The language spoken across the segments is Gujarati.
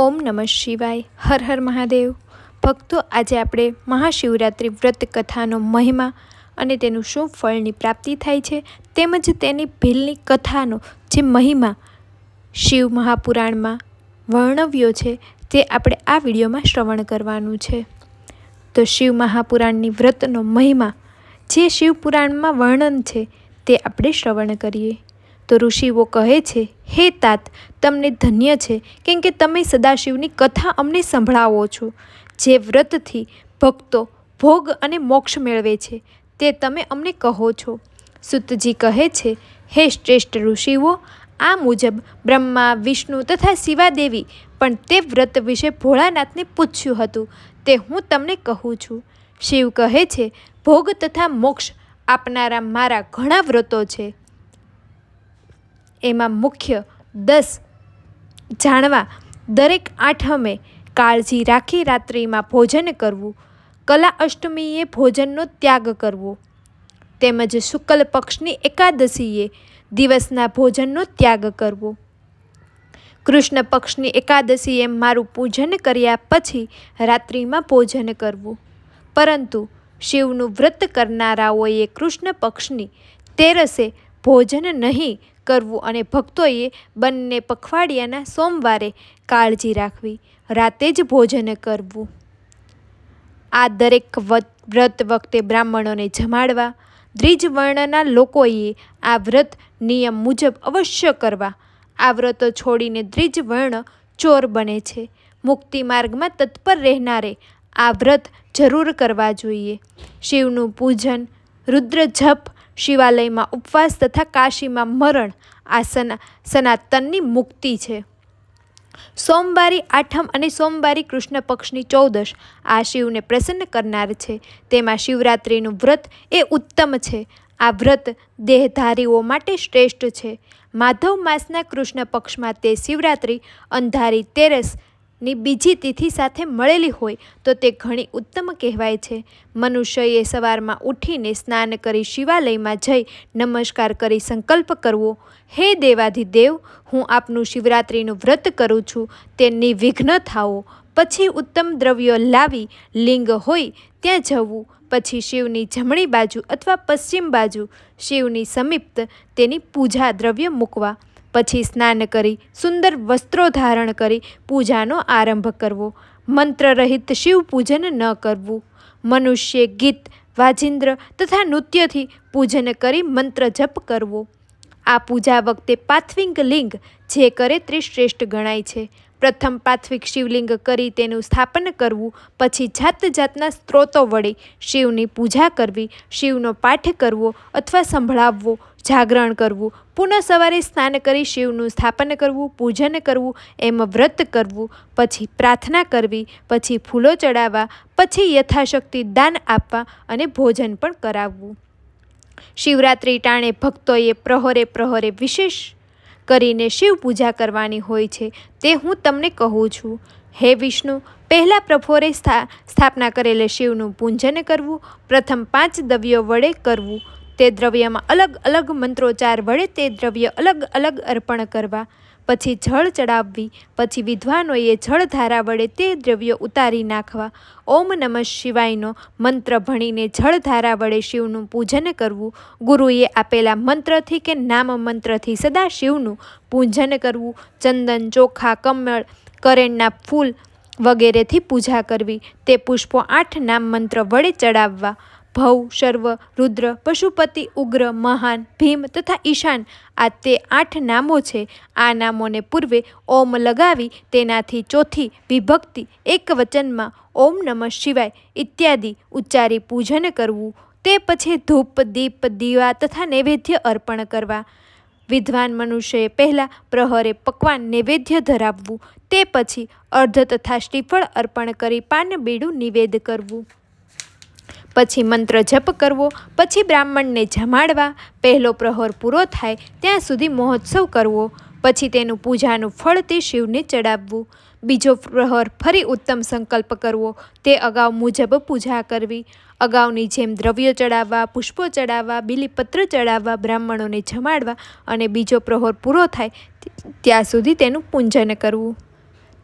ઓમ નમઃ શિવાય, હર હર મહાદેવ. ભક્તો, આજે આપણે મહાશિવરાત્રિ વ્રત કથાનો મહિમા અને તેનું શું ફળની પ્રાપ્તિ થાય છે તેમજ તેની ભીલની કથાનો જે મહિમા શિવ મહાપુરાણમાં વર્ણવ્યો છે તે આપણે આ વિડીયોમાં શ્રવણ કરવાનું છે. તો શિવ મહાપુરાણની વ્રતનો મહિમા જે શિવપુરાણમાં વર્ણન છે તે આપણે શ્રવણ કરીએ. તો ઋષિઓ કહે છે, હે તાત, તમને ધન્ય છે, કેમ કે તમે સદાશિવની કથા અમને સંભળાવો છો. જે વ્રતથી ભક્તો ભોગ અને મોક્ષ મેળવે છે, તે તમે અમને કહો છો. સુતજી કહે છે, હે શ્રેષ્ઠ ઋષિઓ, આ મુજબ બ્રહ્મા, વિષ્ણુ તથા શિવાદેવી પણ તે વ્રત વિશે ભોળાનાથને પૂછ્યું હતું. તે હું તમને કહું છું. શિવ કહે છે, ભોગ તથા મોક્ષ આપનારા મારા ઘણા વ્રતો છે. એમાં મુખ્ય દસ જાણવા. દરેક આઠમે કાળજી રાખી રાત્રિમાં ભોજન કરવું. કલા અષ્ટમીએ ભોજનનો ત્યાગ કરવો. તેમજ શુક્લ પક્ષની એકાદશીએ દિવસના ભોજનનો ત્યાગ કરવો. કૃષ્ણ પક્ષની એકાદશીએ મારું પૂજન કર્યા પછી રાત્રિમાં ભોજન કરવું. પરંતુ શિવનું વ્રત કરનારાઓએ કૃષ્ણ પક્ષની તેરસે ભોજન નહીં કરવું અને ભક્તોએ બંને પખવાડિયાના સોમવારે કાળજી રાખવી, રાતે જ ભોજન કરવું. આ દરેક વ્રત વખતે બ્રાહ્મણોને જમાડવા દ્વિજ વર્ણના લોકોએ આ વ્રત નિયમ મુજબ અવશ્ય કરવા. આ વ્રતો છોડીને દ્વિજ વર્ણ ચોર બને છે. મુક્તિ માર્ગમાં તત્પર રહેનારે આ વ્રત જરૂર કરવા જોઈએ. શિવનું પૂજન, રુદ્ર જપ શિવાલયમાં ઉપવાસ તથા કાશીમાં મરણ આ સના, સનાતનની મુક્તિ છે. સોમવારી આઠમ અને સોમવારી કૃષ્ણ પક્ષની ચૌદશ આ શિવને પ્રસન્ન કરનાર છે. તેમાં શિવરાત્રિનું વ્રત એ ઉત્તમ છે. આ વ્રત દેહધારીઓ માટે શ્રેષ્ઠ છે. માધવ માસના કૃષ્ણ પક્ષમાં તે શિવરાત્રિ, અંધારી, તેરસ ની બીજી તિથિ સાથે મળેલી હોય તો તે ઘણી ઉત્તમ કહેવાય છે. મનુષ્યએ સવારમાં ઉઠીને સ્નાન કરી શિવાલયમાં જઈ નમસ્કાર કરી સંકલ્પ કરવો. હે દેવાધિદેવ, હું આપનું શિવરાત્રિનું વ્રત કરું છું. તે નિર્વિઘ્ન થાઓ. પછી ઉત્તમ દ્રવ્યો લાવી લિંગ હોય ત્યાં જવું. પછી શિવની જમણી બાજુ અથવા પશ્ચિમ બાજુ શિવની સમીપ્ત તેની પૂજા દ્રવ્ય મૂકવા. પછી સ્નાન કરી, સુંદર વસ્ત્રો ધારણ કરી, પૂજાનો આરંભ કરવો. મંત્રરહિત શિવ પૂજન ન કરવું. મનુષ્ય ગીત, વાજિંદ્ર તથા નૃત્યથી પૂજન કરી મંત્ર જપ કરવો. આ પૂજા વખતે પાથવિંગ લિંગ જે કરે તે શ્રેષ્ઠ ગણાય છે. પ્રથમ પાથવિક શિવલિંગ કરી તેનું સ્થાપન કરવું, પછી જાત જાતના સ્ત્રોતો વડે શિવની પૂજા કરવી, શિવનો પાઠ કરવો અથવા સંભળાવવો જાગરણ કરવું, પુનઃ સવારે સ્નાન કરી શિવનું સ્થાપન કરવું, પૂજન કરવું, એમ વ્રત કરવું, પછી પ્રાર્થના કરવી, પછી ફૂલો ચડાવવા, પછી યથાશક્તિ દાન આપવા અને ભોજન પણ કરાવવું. શિવરાત્રિ ટાણે ભક્તોએ પ્રહોરે પ્રહોરે વિશેષ કરીને શિવ પૂજા કરવાની હોય છે, તે હું તમને કહું છું. હે વિષ્ણુ, પહેલાં પ્રભોરે સ્થાપના કરેલે શિવનું પૂજન કરવું, પ્રથમ પાંચ દવ્યો વડે કરવું તે દ્રવ્યમાં અલગ અલગ મંત્રોચ્ચાર વડે તે દ્રવ્ય અલગ અલગ અર્પણ કરવા, પછી જળ ચડાવવી, પછી વિદ્વાનોએ જળધારા વડે તે દ્રવ્ય ઉતારી નાખવા. ઓમ નમઃ શિવાયનો મંત્ર ભણીને જળધારા વડે શિવનું પૂજન કરવું. ગુરુએ આપેલા મંત્રથી કે નામ મંત્રથી સદા શિવનું પૂજન કરવું. ચંદન, ચોખા, કમળ, કરેણના ફૂલ વગેરેથી પૂજા કરવી. તે પુષ્પો આઠ નામ મંત્ર વડે ચડાવવા. ભવ શર્વ રુદ્ર, પશુપતિ, ઉગ્ર, મહાન, ભીમ તથા ઈશાન આ તે આઠ નામો છે. આ નામોને પૂર્વે ઓમ લગાવી તેનાથી ચોથી વિભક્તિ એક વચનમાં ઓમ નમઃ શિવાય ઇત્યાદિ ઉચ્ચારી પૂજન કરવું. તે પછી ધૂપ, દીપ, દીવા તથા નૈવેદ્ય અર્પણ કરવા. વિદ્વાન મનુષ્યએ પહેલાં પ્રહરે પકવાન નૈવેદ્ય ધરાવવું. તે પછી અર્ધ તથા શ્રીફળ અર્પણ કરી પાન બીડું નિવેદ કરવું. પછી મંત્ર જપ કરવો, પછી બ્રાહ્મણને જમાડવા, પહેલો પ્રહોર પૂરો થાય ત્યાં સુધી મહોત્સવ કરવો, પછી તેનું પૂજાનું ફળ તે શિવને ચડાવવું. બીજો પ્રહર ફરી ઉત્તમ સંકલ્પ કરવો, તે અગાઉ મુજબ પૂજા કરવી. અગાઉની જેમ દ્રવ્યો ચડાવવા, પુષ્પો ચડાવવા, બિલીપત્ર ચડાવવા, બ્રાહ્મણોને જમાડવા અને બીજો પ્રહોર પૂરો થાય ત્યાં સુધી તેનું પૂજન કરવું.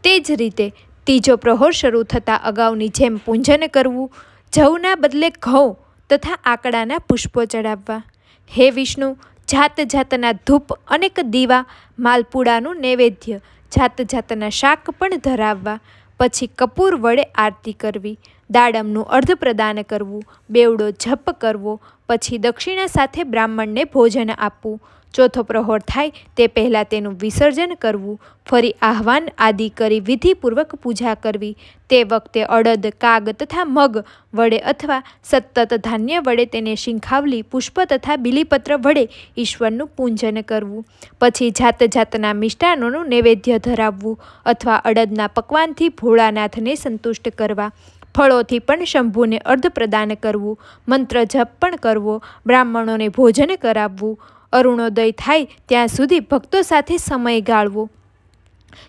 તે જ રીતે ત્રીજો પ્રહોર શરૂ થતાં અગાઉની જેમ પૂંજન કરવું. જવના બદલે ઘઉં તથા આકડાના પુષ્પો ચડાવવા. હે વિષ્ણુ જાત જાતના ધૂપ અનેક દીવા, માલપુડાનું નૈવેદ્ય જાત જાતના શાક પણ ધરાવવા. પછી કપૂર વડે આરતી કરવી, દાડમનું અર્ધ પ્રદાન કરવું, બેવડો જપ કરવો, પછી દક્ષિણા સાથે બ્રાહ્મણને ભોજન આપવું. ચોથો પ્રહોર થાય તે પહેલાં તેનું વિસર્જન કરવું, ફરી આહવાન આદિ કરી વિધિપૂર્વક પૂજા કરવી. તે વખતે અડદ, કાગ તથા મગ વડે અથવા સતત ધાન્ય વડે તેને શિંખાવલી, પુષ્પ તથા બિલીપત્ર વડે ઈશ્વરનું પૂજન કરવું. પછી જાત જાતના મિષ્ટાનોનું નૈવેદ્ય ધરાવવું અથવા અડદના પકવાનથી ભોળાનાથને સંતુષ્ટ કરવા. ફળોથી પણ શંભુને અર્ધ પ્રદાન કરવું, મંત્ર જપ પણ કરવો, બ્રાહ્મણોને ભોજન કરાવવું. અરુણોદય થાય ત્યાં સુધી ભક્તો સાથે સમય ગાળવો.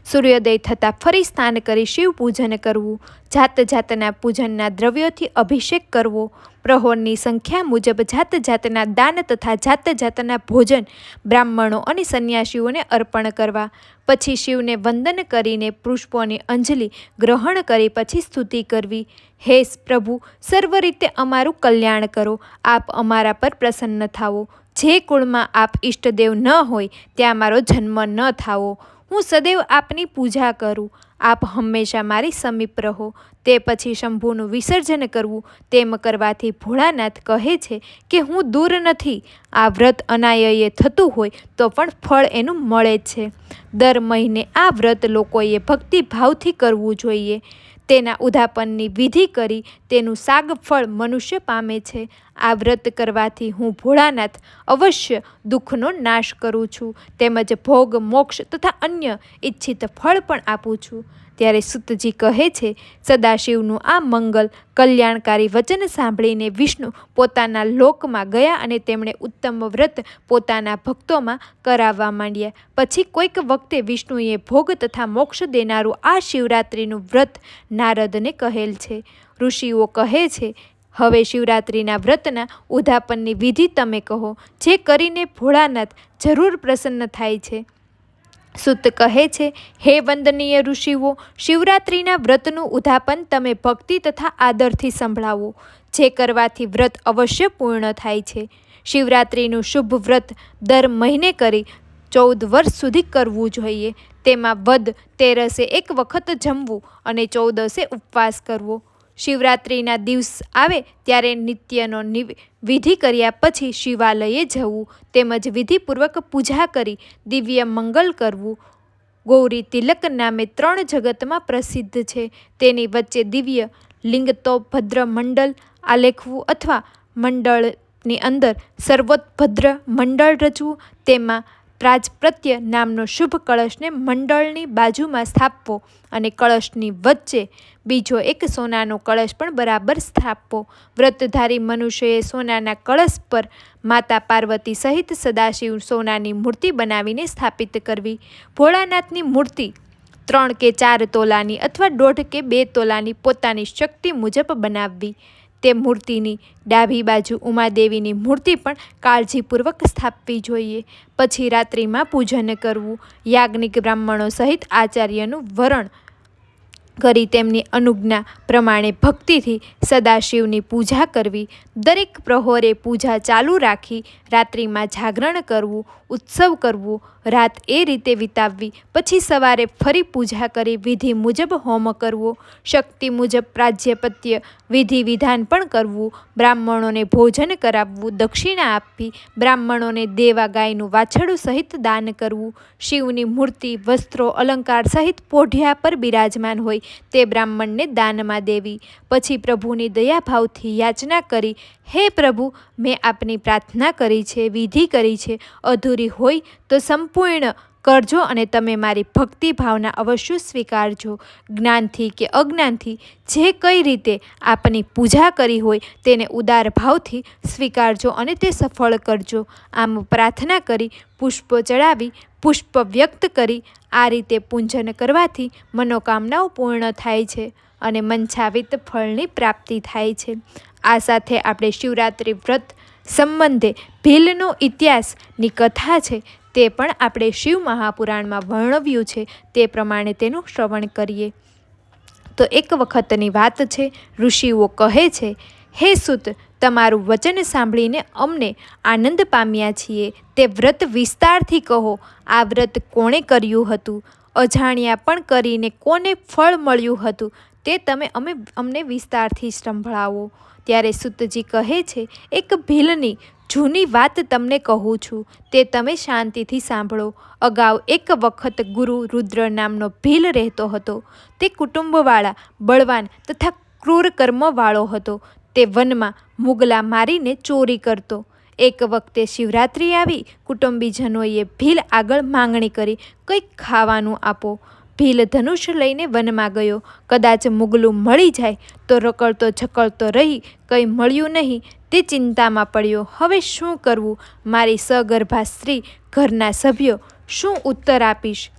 સૂર્યોદય થતાં ફરી સ્નાન કરી શિવ પૂજન કરવું, જાત જાતના પૂજનના દ્રવ્યોથી અભિષેક કરવો, પ્રહોરની સંખ્યા મુજબ જાત જાતના દાન તથા જાત જાતના ભોજન બ્રાહ્મણો અને સંન્યાસીઓને અર્પણ કરવા, પછી શિવને વંદન કરીને પુષ્પોની અંજલિ ગ્રહણ કરી પછી સ્તુતિ કરવી. હે પ્રભુ, સર્વ રીતે અમારું કલ્યાણ કરો, આપ અમારા પર પ્રસન્ન થાવો જે કુળમાં આપ ઈષ્ટદેવ ન હોય, ત્યાં મારો જન્મ ન થાવો હું સદૈવ આપની પૂજા કરું. આપ હંમેશા મારી સમીપ રહો. તે પછી શંભુનું વિસર્જન કરવું તેમ કરવાથી ભોળાનાથ કહે છે કે હું દૂર નથી. આ વ્રત અનાયયે થતું હોય તો પણ ફળ એનું મળે છે. દર મહિને આ વ્રત લોકોએ ભક્તિભાવથી કરવું જોઈએ. તેના ઉદાપનની વિધિ કરી તેનું સાગફળ મનુષ્ય પામે છે. આ વ્રત કરવાથી હું ભોળાનાથ અવશ્ય દુઃખનો નાશ કરું છું, તેમજ ભોગ, મોક્ષ તથા અન્ય ઈચ્છિત ફળ પણ આપું છું. ત્યારે સુતજી કહે છે, સદાશિવનું આ મંગલ કલ્યાણકારી વચન સાંભળીને વિષ્ણુ પોતાના લોકમાં ગયા અને તેમણે ઉત્તમ વ્રત પોતાના ભક્તોમાં કરાવવા માંડ્યા. પછી કોઈક વખતે વિષ્ણુએ ભોગ તથા મોક્ષ દેનારું આ શિવરાત્રિનું વ્રત નારદને કહેલ છે. ઋષિઓ કહે છે હવે શિવરાત્રિના વ્રતના ઉધાપનની વિધિ તમે કહો, જે કરીને ભોળાનાથ જરૂર પ્રસન્ન થાય છે. સુત કહે છે, હે વંદનીય ઋષિઓ, શિવરાત્રિના વ્રતનું ઉધાપન તમે ભક્તિ તથા આદરથી સંભળાવો, જે કરવાથી વ્રત અવશ્ય પૂર્ણ થાય છે. શિવરાત્રિનું શુભ વ્રત દર મહિને કરી ચૌદ વર્ષ સુધી કરવું જોઈએ. તેમાં વદ, તેરસે એક વખત જમવું અને ચૌદસે ઉપવાસ કરવો. શિવરાત્રિના દિવસ આવે ત્યારે નિત્યનો વિધિ કર્યા પછી શિવાલયે જવું તેમજ વિધિપૂર્વક પૂજા કરી દિવ્ય મંગલ કરવું. ગૌરી તિલક નામે ત્રણ જગતમાં પ્રસિદ્ધ છે. તેની વચ્ચે દિવ્ય લિંગતો ભદ્ર મંડળ આલેખવું અથવા મંડળની અંદર સર્વોત્ભદ્ર મંડળ રચવું. તેમાં પ્રાજપ્રત્ય નામનો શુભ કળશને મંડળની બાજુમાં સ્થાપવો અને કળશની વચ્ચે બીજો એક સોનાનો કળશ પણ બરાબર સ્થાપવો. વ્રતધારી મનુષ્યએ સોનાના કળશ પર માતા પાર્વતી સહિત સદાશિવ સોનાની મૂર્તિ બનાવીને સ્થાપિત કરવી. ભોળાનાથની મૂર્તિ ત્રણ કે ચાર તોલાની અથવા દોઢ કે બે તોલાની પોતાની શક્તિ મુજબ બનાવવી. તે મૂર્તિની ડાબી બાજુ ઉમાદેવીની મૂર્તિ પણ કાળજીપૂર્વક સ્થાપવી જોઈએ. પછી રાત્રિમાં પૂજન કરવું, યાજ્ઞિક બ્રાહ્મણો સહિત આચાર્યનું વરણ કરી તેમની અનુજ્ઞા પ્રમાણે ભક્તિથી સદાશિવની પૂજા કરવી, દરેક પ્રહોરે પૂજા ચાલુ રાખી, રાત્રિમાં જાગરણ કરવું, ઉત્સવ કરવું રાત એ રીતે વિતાવવી, પછી સવારે ફરી પૂજા કરી, વિધિ મુજબ હોમ કરવો, શક્તિ મુજબ પ્રાજ્યપત્ય, વિધિ વિધાન પણ કરવું, બ્રાહ્મણોને ભોજન કરાવવું, દક્ષિણા આપવી, બ્રાહ્મણોને દેવા ગાયનું વાછડું સહિત દાન કરવું, શિવની મૂર્તિ, વસ્ત્રો, અલંકાર સહિત પોઢિયા પર બિરાજમાન હોય તે બ્રાહ્મણને દાનમાં દેવી, પછી પ્રભુની દયાભાવથી યાચના કરી, હે પ્રભુ, મેં આપની પ્રાર્થના કરી છે, વિધિ કરી છે, અધૂરી હોય તો સંપૂર્ણ કરજો અને તમે મારી ભક્તિ ભાવના અવશ્ય સ્વીકારજો. જ્ઞાનથી કે અજ્ઞાનથી જે કઈ રીતે આપની પૂજા કરી હોય તેને ઉદાર ભાવથી સ્વીકારજો અને તે સફળ કરજો. આમ પ્રાર્થના કરી, પુષ્પ ચડાવી, પુષ્પ વ્યક્ત કરી, આ રીતે પૂંજન કરવાથી મનોકામનાઓ પૂર્ણ થાય છે અને મંછાવિત ફળની પ્રાપ્તિ થાય છે. આ સાથે આપણે શિવરાત્રિ વ્રત સંબંધે ભીલનો ઇતિહાસની કથા છે તે પણ આપણે શિવ મહાપુરાણમાં વર્ણવ્યું છે, તે પ્રમાણે તેનું શ્રવણ કરીએ. તો એક વખતની વાત છે, ઋષિઓ કહે છે, હે સુત, તમારું વચન સાંભળીને અમને આનંદ પામ્યા છીએ. તે વ્રત વિસ્તારથી કહો, આ વ્રત કોણે કર્યું હતું? અજાણ્યા પણ કરીને કોને ફળ મળ્યું હતું? તે તમે અમે, અમને વિસ્તારથી સંભળાવો. ત્યારે સુતજી કહે છે, એક ભીલની જૂની વાત તમને કહું છું, તે તમે શાંતિથી સાંભળો. અગાઉ એક વખત ગુરુ રુદ્ર નામનો ભીલ રહેતો હતો. તે કુટુંબવાળા, બળવાન તથા ક્રૂર કર્મવાળો હતો. તે વનમાં મુગલા મારીને ચોરી કરતો. એક વખતે શિવરાત્રિ આવી, કુટુંબીજનોએ ભીલ આગળ માંગણી કરી, કંઈક ખાવાનું આપો. ભીલ ધનુષ લઈને વનમાં ગયો. કદાચ મુગલું મળી જાય તો રકળતો ઝકળતો રહી, કંઈ મળ્યું નહીં, તે ચિંતામાં પડ્યો. હવે શું કરવું? મારી સગર્ભા સ્ત્રી ઘરના સભ્યો શું ઉત્તર આપીશ?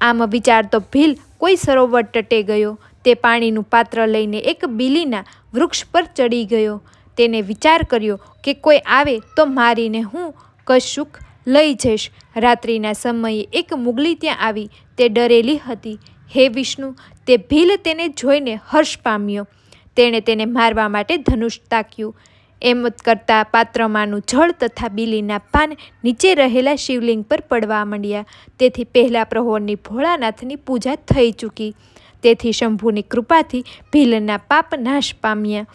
આમ વિચારતો ભીલ કોઈ સરોવર તટે ગયો. તે પાણીનું પાત્ર લઈને એક બીલીના વૃક્ષ પર ચડી ગયો. તેને વિચાર કર્યો કે કોઈ આવે તો મારીને હું કશુંક લઈ જઈશ. રાત્રિના સમયે એક મુગલી ત્યાં આવી. તે ડરેલી હતી. હે વિષ્ણુ, તે ભીલ તેને જોઈને હર્ષ પામ્યો. તેણે તેને મારવા માટે ધનુષ તાક્યું. એમ કરતાં પાત્રમાંનું જળ તથા બીલીના પાન નીચે રહેલા શિવલિંગ પર પડવા માંડ્યા. તેથી પહેલાં પ્રહોરની ભોળાનાથની પૂજા થઈ ચૂકી. તેથી શંભુની કૃપાથી ભીલના પાપ નાશ પામ્યા.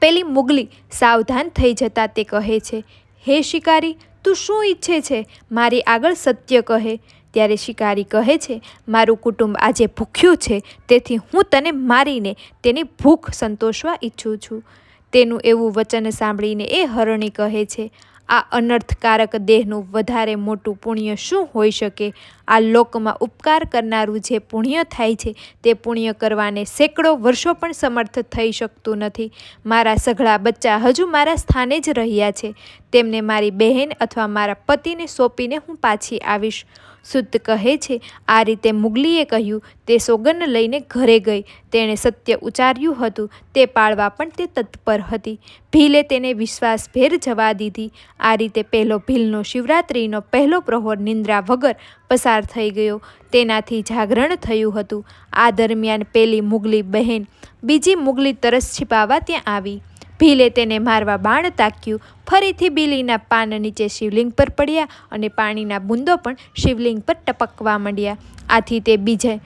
પેલી મુગલી સાવધાન થઈ જતાં તે કહે છે, હે શિકારી, તું શું ઈચ્છે છે? મારી આગળ સત્ય કહે. ત્યારે શિકારી કહે છે, મારું કુટુંબ આજે ભૂખ્યું છે, તેથી હું તને મારીને તેની ભૂખ સંતોષવા ઈચ્છું છું. તેનું એવું વચન સાંભળીને એ હરણી કહે છે, આ અનર્થકારક દેહનું વધારે મોટું પુણ્ય શું હોઈ શકે? આ લોકમાં ઉપકાર કરનારું જે પુણ્ય થાય છે, તે પુણ્ય કરવાને સેંકડો વર્ષો પણ સમર્થ થઈ શકતું નથી. મારા સઘળા બચ્ચા હજુ મારા સ્થાને જ રહ્યા છે. તેમને મારી બહેન અથવા મારા પતિને સોંપીને હું પાછી આવીશ. સુત કહે છે, આ રીતે મુગલીએ કહ્યું, તે સોગન લઈને ઘરે ગઈ. તેણે સત્ય ઉચ્ચાર્યું હતું, તે પાળવા પણ તે તત્પર હતી. ભીલે તેને વિશ્વાસભેર જવા દીધી. આ રીતે પહેલો ભીલનો શિવરાત્રિનો પહેલો પ્રહોર નિંદ્રા વગર પસાર થઈ ગયો. તેનાથી જાગરણ થયું હતું. આ દરમિયાન પેલી મુગલી બહેન બીજી મુગલી તરસ છિપાવા ત્યાં આવી. ભીલે તેને મારવા બાણ તાક્યું. ફરીથી બીલીના પાન નીચે શિવલિંગ પર પડ્યા અને પાણીના બૂંદો પણ શિવલિંગ પર ટપકવા માંડ્યા. આથી તે બીજે,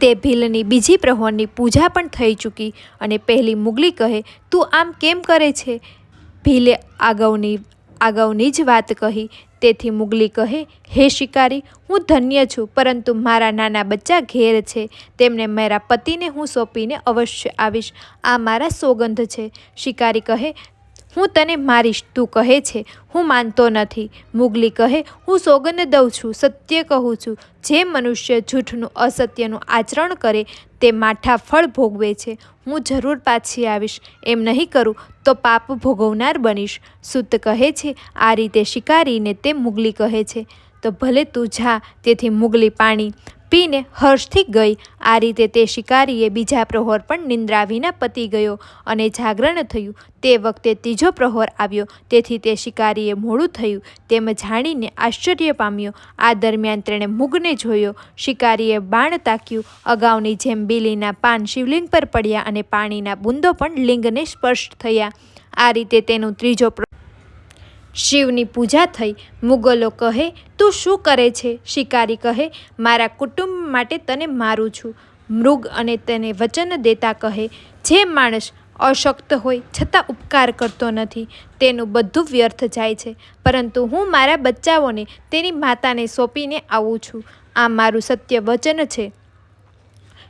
તે ભીલની બીજી પ્રહોરની પૂજા પણ થઈ ચૂકી અને પહેલી મુગલી કહે, તું આમ કેમ કરે છે? ભીલે અગાઉની અગાઉની જ વાત કહી. તેથી મુગલી કહે, હે શિકારી, હું ધન્ય છું, પરંતુ મારા નાના બચ્ચા ઘેર છે. તેમને મારા પતિને હું સોંપીને અવશ્ય આવીશ. આ મારા સોગંધ છે. શિકારી કહે હું તને મારીશ, તું કહે છે, હું માનતો નથી. મુગલી કહે, હું સોગંદ દઉં છું, સત્ય કહું છું. જે મનુષ્ય જૂઠનું, અસત્યનું આચરણ કરે, તે માઠા ફળ ભોગવે છે. હું જરૂર પાછી આવીશ. એમ નહીં કરું, તો પાપ ભોગવનાર બનીશ. સુત કહે છે, આ રીતે શિકારીને તે મુગલી કહે છે. તો ભલે તું જા, તેથી મુગલી પાણી પીને હર્ષથી ગઈ. આ રીતે તે શિકારીએ બીજા પ્રહોર પણ નિંદ્રા વિના પતી ગયો અને જાગરણ થયું. તે વખતે ત્રીજો પ્રહોર આવ્યો. તેથી તે શિકારીએ મોડું થયું તેમ જાણીને આશ્ચર્ય પામ્યો. આ દરમિયાન તેણે મુગને જોયો. શિકારીએ બાણ તાક્યું. અગાઉની જેમ બીલીના પાન શિવલિંગ પર પડ્યા અને પાણીના બુંદો પણ લિંગને સ્પર્શ થયા. આ રીતે તેનું ત્રીજો શિવની પૂજા થઈ. મુગલો કહે, તું શું કરે છે? શિકારી કહે, મારા કુટુંબ માટે તને મારું છું. મૃગ અને તેને વચન દેતા કહે, જે માણસ અશક્ત હોય, છતાં ઉપકાર કરતો નથી, તેનું બધું વ્યર્થ જાય છે. પરંતુ હું મારા બચ્ચાઓને તેની માતાને સોંપીને આવું છું. આ મારું સત્ય વચન છે.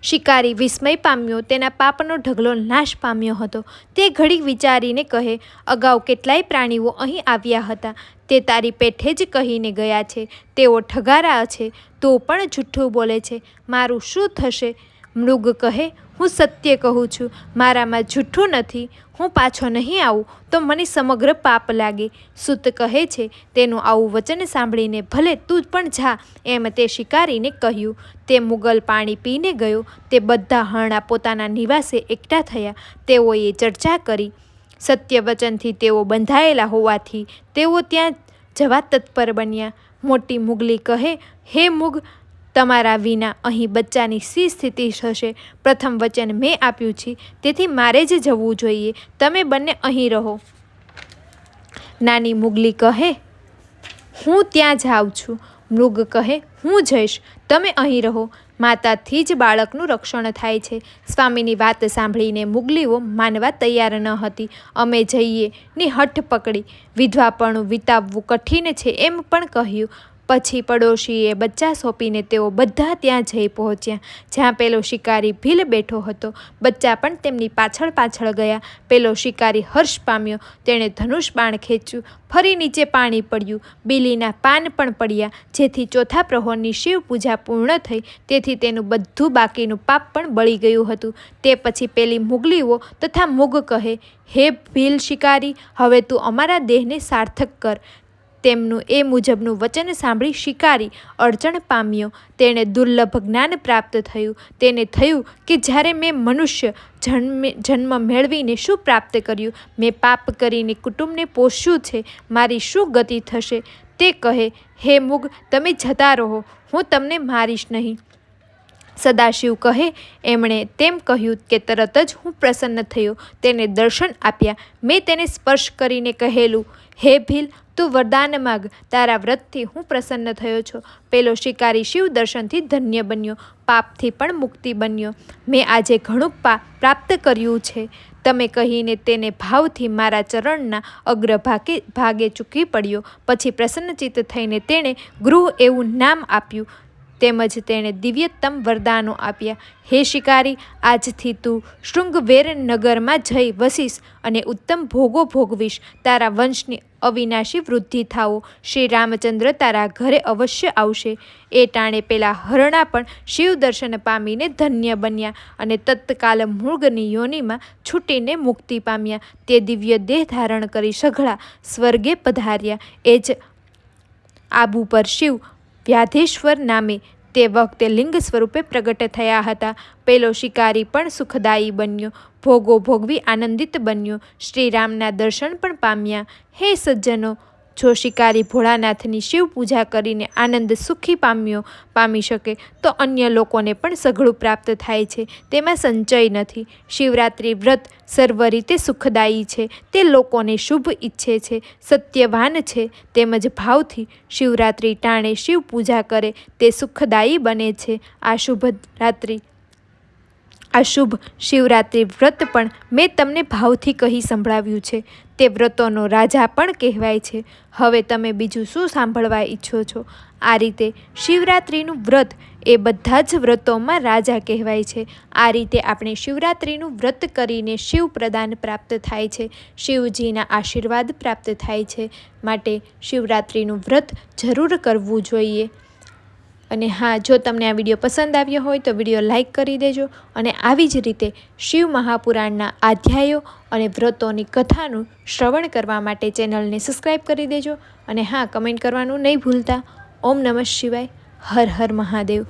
શિકારી વિસ્મય પામ્યો, તેના પાપનો ઢગલો નાશ પામ્યો હતો. તે ઘડી વિચારીને કહે, અગાઉ કેટલાય પ્રાણીઓ અહીં આવ્યા હતા. તે તારી પેઠે જ કહીને ગયા છે. તેઓ ઠગારા છે. તો પણ જૂઠ્ઠું બોલે છે. મારું શું થશે? મૃગ કહે હું સત્ય કહું છું. મારામાં જૂઠું નથી. હું પાછો નહીં આવું તો મને સમગ્ર પાપ લાગે. સુત કહે છે, તેનું આવું વચન સાંભળીને ભલે તું પણ જા. એમ તે શિકારીને કહ્યું. તે મુગલ પાણી પીને ગયો. તે બધા હરણા પોતાના નિવાસે એકઠા થયા. તેઓએ ચર્ચા કરી. સત્ય વચનથી તેઓ બંધાયેલા હોવાથી તેઓ ત્યાં જવા તત્પર બન્યા. મોટી મુગલી કહે, હે મુગ તમારા વિના અહીં બચ્ચાની સી સ્થિતિ થશે પ્રથમ વચન મેં આપ્યું છે, તેથી મારે જ જવું જોઈએ. તમે બંને અહીં રહો. નાની મુગલી કહે, હું ત્યાં જાઉં છું. મૃગ કહે, હું જઈશ. તમે અહીં રહો. માતાથી જ બાળકનું રક્ષણ થાય છે. સ્વામીની વાત સાંભળીને મુગલીઓ માનવા તૈયાર ન હતી. અમે જઈએ. ની હઠ પકડી. વિધવાપણું વિતાવવું કઠિન છે એમ પણ કહ્યું. પછી પડોશીએ બચ્ચા સોંપીને તેઓ બધા ત્યાં જઈ પહોંચ્યા, જ્યાં પેલો શિકારી ભીલ બેઠો હતો. બચ્ચા પણ તેમની પાછળ પાછળ ગયા. પેલો શિકારી હર્ષ પામ્યો. તેણે ધનુષ બાણ ખેંચ્યું. ફરી નીચે પાણી પડ્યું. બીલીના પાન પણ પડ્યા. જેથી ચોથા પ્રહોરની શિવ પૂજા પૂર્ણ થઈ. તેથી તેનું બધું બાકીનું પાપ પણ બળી ગયું હતું. તે પછી પેલી મુગલીઓ તથા મુગ કહે, હે ભીલ શિકારી, હવે તું અમારા દેહને સાર્થક કર. તેમનું એ મુજબનું વચન સાંભળી શિકારી અડચણ પામ્યો. તેણે દુર્લભ જ્ઞાન પ્રાપ્ત થયું. તેને થયું કે જ્યારે મેં મનુષ્ય જન્મે, જન્મ મેળવીને શું પ્રાપ્ત કર્યું? મેં પાપ કરીને કુટુંબને પોષ્યું છે. મારી શું ગતિ થશે? તે કહે, હે મુગ, તમે જતા રહો. હું તમને મારીશ નહીં. સદાશિવ કહે, એમણે તેમ કહ્યું કે તરત જ હું પ્રસન્ન થયો. તેને દર્શન આપ્યા. મેં તેને સ્પર્શ કરીને કહેલું, હે ભીલ તું વરદાન માગ. તારા વ્રતથી હું પ્રસન્ન થયો છું. પેલો શિકારી શિવ દર્શનથી ધન્ય બન્યો. પાપથી પણ મુક્તિ બન્યો. મેં આજે ઘણું પા, પ્રાપ્ત કર્યું છે. તમે કહીને તેને ભાવથી મારા ચરણના અગ્રભાગે, ભાગે ચૂકી પડ્યો. પછી પ્રસન્નચિત્ત થઈને તેણે ગૃહ એવું નામ આપ્યું. તેમજ તેણે દિવ્યતમ વરદાનો આપ્યા. હે શિકારી, આજથી તું શૃંગવેર નગરમાં જઈ વસીશ અને ઉત્તમ ભોગો ભોગવીશ. તારા વંશની અવિનાશી વૃદ્ધિ થાવો શ્રી રામચંદ્ર તારા ઘરે અવશ્ય આવશે. એ ટાણે પેલા હરણા પણ શિવ દર્શન પામીને ધન્ય બન્યા અને તત્કાલ મૃગની યોનિમાં છૂટીને મુક્તિ પામ્યા. તે દિવ્ય દેહ ધારણ કરી સઘળા સ્વર્ગે પધાર્યા. એ જ આબુ પર શિવ વ્યાધેશ્વર નામે તે વખતે લિંગ સ્વરૂપે પ્રગટ થયા હતા. પેલો શિકારી પણ સુખદાયી બન્યો. ભોગો ભોગવી આનંદિત બન્યો. શ્રીરામના દર્શન પણ પામ્યા. હે સજ્જનો જો શિકારી ભોળાનાથની શિવ પૂજા કરીને આનંદ સુખી પામ્યો પામી શકે, તો અન્ય લોકોને પણ સઘળું પ્રાપ્ત થાય છે. તેમાં સંચય નથી. શિવરાત્રિ વ્રત સર્વ રીતે સુખદાયી છે. તે લોકોને શુભ ઈચ્છે છે. સત્યવાન છે. તેમજ ભાવથી શિવરાત્રિ ટાણે શિવ પૂજા કરે, તે સુખદાયી બને છે. આ શુભ રાત્રિ, આ શુભ શિવરાત્રિ વ્રત પણ મેં તમને ભાવથી કહી સંભળાવ્યું છે. તે વ્રતોનો રાજા પણ કહેવાય છે. હવે તમે બીજું શું સાંભળવા ઈચ્છો છો? આ રીતે શિવરાત્રિનું વ્રત એ બધા જ વ્રતોમાં રાજા કહેવાય છે. આ રીતે આપણે શિવરાત્રિનું વ્રત કરીને શિવ પ્રદાન પ્રાપ્ત થાય છે. શિવજીના આશીર્વાદ પ્રાપ્ત થાય છે. માટે શિવરાત્રિનું વ્રત જરૂર કરવું જોઈએ. અને હા, જો તમને આ વીડિયો પસંદ આવ્યો હોય તો વીડિયો લાઇક કરી દેજો અને આવી જ રીતે શિવ મહાપુરાણના અધ્યાયો અને વ્રતોની કથાનું શ્રવણ કરવા માટે ચેનલને સબસ્ક્રાઈબ કરી દેજો અને હા, કમેન્ટ કરવાનું નહીં ભૂલતા. ઓમ નમઃ શિવાય. હર હર મહાદેવ.